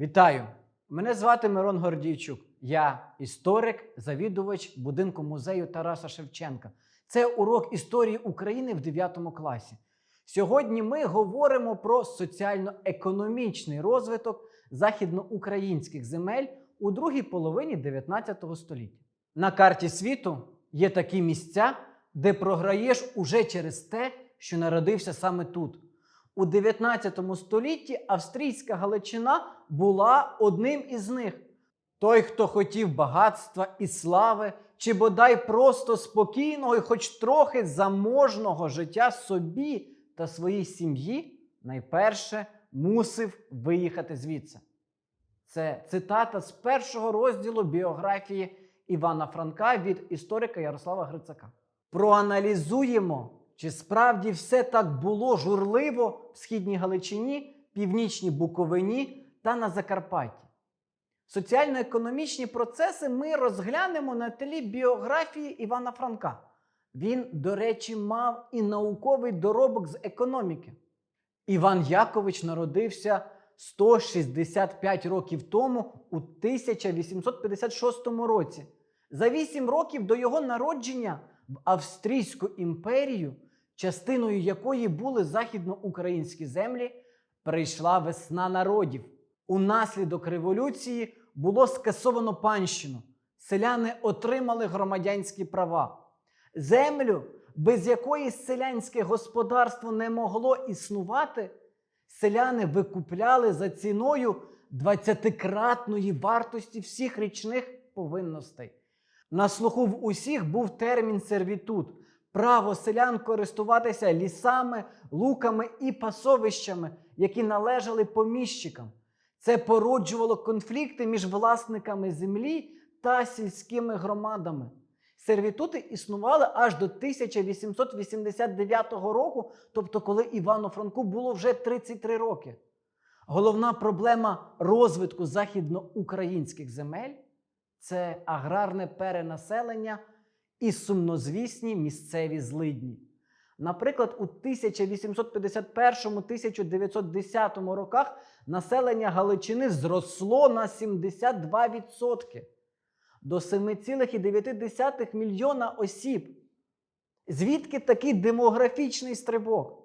Вітаю! Мене звати Мирон Гордійчук. Я історик, завідувач будинку музею Тараса Шевченка. Це урок історії України в 9 класі. Сьогодні ми говоримо про соціально-економічний розвиток західноукраїнських земель у другій половині 19 століття. На карті світу є такі місця, де програєш уже через те, що народився саме тут. У 19 столітті австрійська Галичина була одним із них. Той, хто хотів багатства і слави, чи бодай просто спокійного і хоч трохи заможного життя собі та своїй сім'ї, найперше мусив виїхати звідси. Це цитата з першого розділу біографії Івана Франка від історика Ярослава Грицака. Проаналізуємо, чи справді все так було журливо в східній Галичині, північній Буковині та на Закарпатті. Соціально-економічні процеси ми розглянемо на тлі біографії Івана Франка. Він, до речі, мав і науковий доробок з економіки. Іван Якович народився 165 років тому у 1856 році. За 8 років до його народження в Австрійську імперію, частиною якої були західноукраїнські землі, прийшла весна народів. Унаслідок революції було скасовано панщину. Селяни отримали громадянські права. Землю, без якої селянське господарство не могло існувати, селяни викупляли за ціною 20-кратної вартості всіх річних повинностей. На слуху в усіх був термін сервітут право селян користуватися лісами, луками і пасовищами, які належали поміщикам. Це породжувало конфлікти між власниками землі та сільськими громадами. Сервітути існували аж до 1889 року, тобто коли Івану Франку було вже 33 роки. Головна проблема розвитку західноукраїнських земель це аграрне перенаселення і сумнозвісні місцеві злидні. Наприклад, у 1851-1910 роках населення Галичини зросло на 72% до 7,9 мільйона осіб. Звідки такий демографічний стрибок?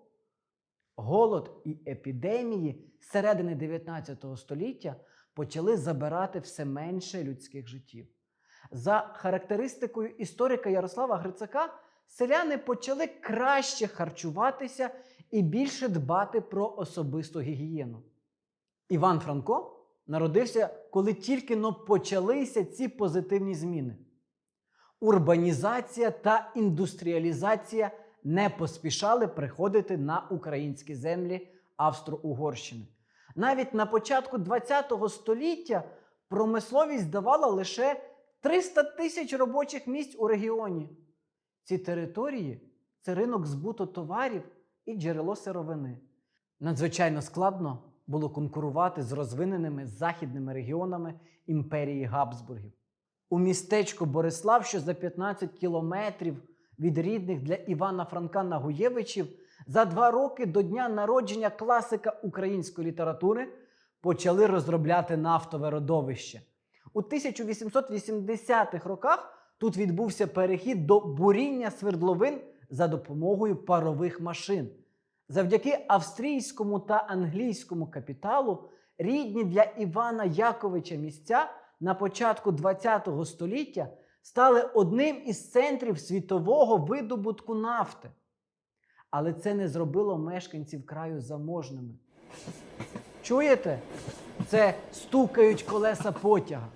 Голод і епідемії середини 19 століття почали забирати все менше людських життів. За характеристикою історика Ярослава Грицака, селяни почали краще харчуватися і більше дбати про особисту гігієну. Іван Франко народився, коли тільки но почалися ці позитивні зміни. Урбанізація та індустріалізація не поспішали приходити на українські землі Австро-Угорщини. Навіть на початку ХХ століття промисловість давала лише 300 тисяч робочих місць у регіоні. Ці території це ринок збуту товарів і джерело сировини. Надзвичайно складно було конкурувати з розвиненими західними регіонами імперії Габсбургів. У містечку Борислав, що за 15 кілометрів від рідних для Івана Франка Нагуєвичів, за два роки до дня народження класика української літератури почали розробляти нафтове родовище. У 1880-х роках тут відбувся перехід до буріння свердловин за допомогою парових машин. Завдяки австрійському та англійському капіталу рідні для Івана Яковича місця на початку ХХ століття стали одним із центрів світового видобутку нафти. Але це не зробило мешканців краю заможними. Чуєте? Це стукають колеса потяга.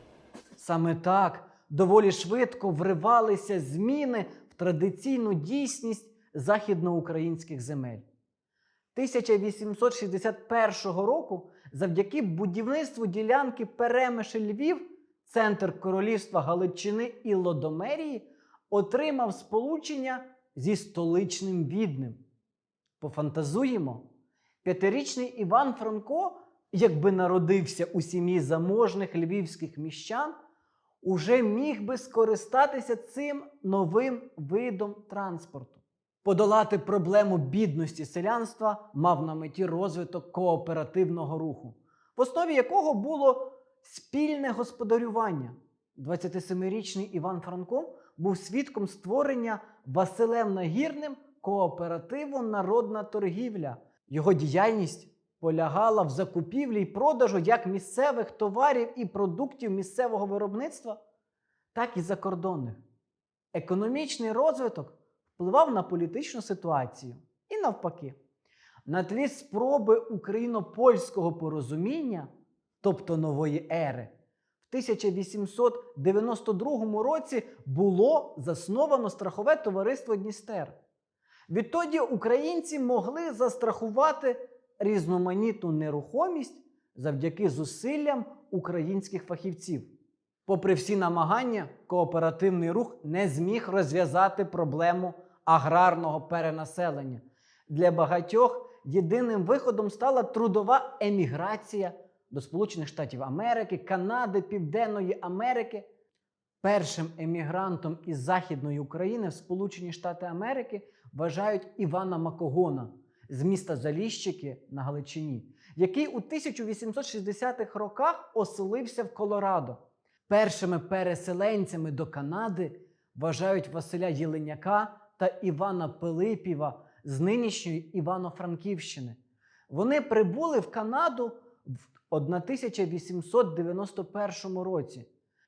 Саме так доволі швидко вривалися зміни в традиційну дійсність західноукраїнських земель. 1861 року завдяки будівництву ділянки Перемишль Львів, центр королівства Галичини і Лодомерії, отримав сполучення зі столичним Відним. Пофантазуємо, п'ятирічний Іван Франко, якби народився у сім'ї заможних львівських міщан, уже міг би скористатися цим новим видом транспорту. Подолати проблему бідності селянства мав на меті розвиток кооперативного руху. в основі якого було спільне господарювання. 27-річний Іван Франко був свідком створення Василем Нагірним кооперативу Народна торгівля. Його діяльність полягала в закупівлі й продажу як місцевих товарів і продуктів місцевого виробництва, так і закордонних. Економічний розвиток впливав на політичну ситуацію і навпаки. На тлі спроби україно-польського порозуміння, тобто нової ери, в 1892 році було засновано страхове товариство Дністер. Відтоді українці могли застрахувати різноманітну нерухомість завдяки зусиллям українських фахівців. Попри всі намагання, кооперативний рух не зміг розв'язати проблему аграрного перенаселення. Для багатьох єдиним виходом стала трудова еміграція до Сполучених Штатів Америки, Канади, Південної Америки. Першим емігрантом із Західної України в Сполучені Штати Америки вважають Івана Макогона з міста Заліщики на Галичині, який у 1860-х роках оселився в Колорадо. Першими переселенцями до Канади вважають Василя Єленяка та Івана Пилипіва з нинішньої Івано-Франківщини. Вони прибули в Канаду в 1891 році.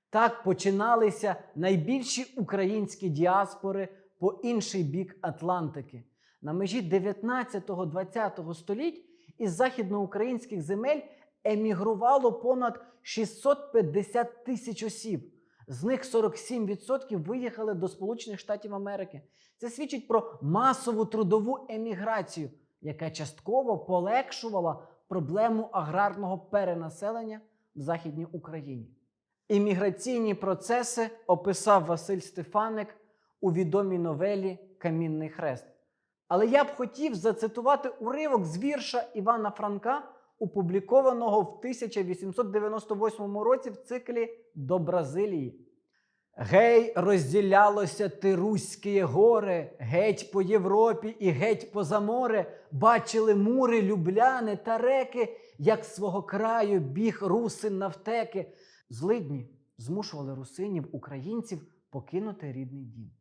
Так починалися найбільші українські діаспори по інший бік Атлантики. На межі 19-20 століть із західноукраїнських земель емігрувало понад 650 тисяч осіб. З них 47% виїхали до Сполучених Штатів Америки. Це свідчить про масову трудову еміграцію, яка частково полегшувала проблему аграрного перенаселення в Західній Україні. Імміграційні процеси описав Василь Стефаник у відомій новелі Камінний хрест. Але я б хотів зацитувати уривок з вірша Івана Франка, опублікованого в 1898 році в циклі До Бразилії. Гей, розділялося ти руські гори, геть по Європі і геть поза море, бачили мури, любляни та реки, як свого краю біг русин навтеки. Злидні змушували русинів, українців покинути рідний дім.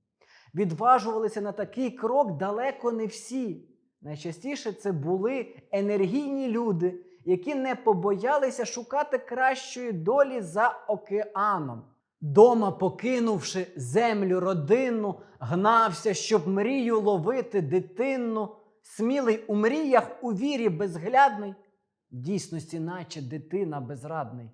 Відважувалися на такий крок далеко не всі. Найчастіше це були енергійні люди, які не побоялися шукати кращої долі за океаном. Дома, покинувши землю родинну, гнався, щоб мрію ловити дитинну, смілий у мріях, у вірі безглядний, в дійсності, наче дитина безрадний.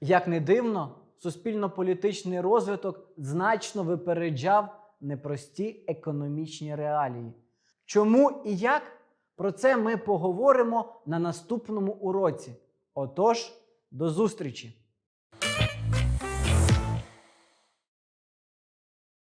Як не дивно, суспільно-політичний розвиток значно випереджав непрості економічні реалії. Чому і як? Про це ми поговоримо на наступному уроці. Отож, до зустрічі!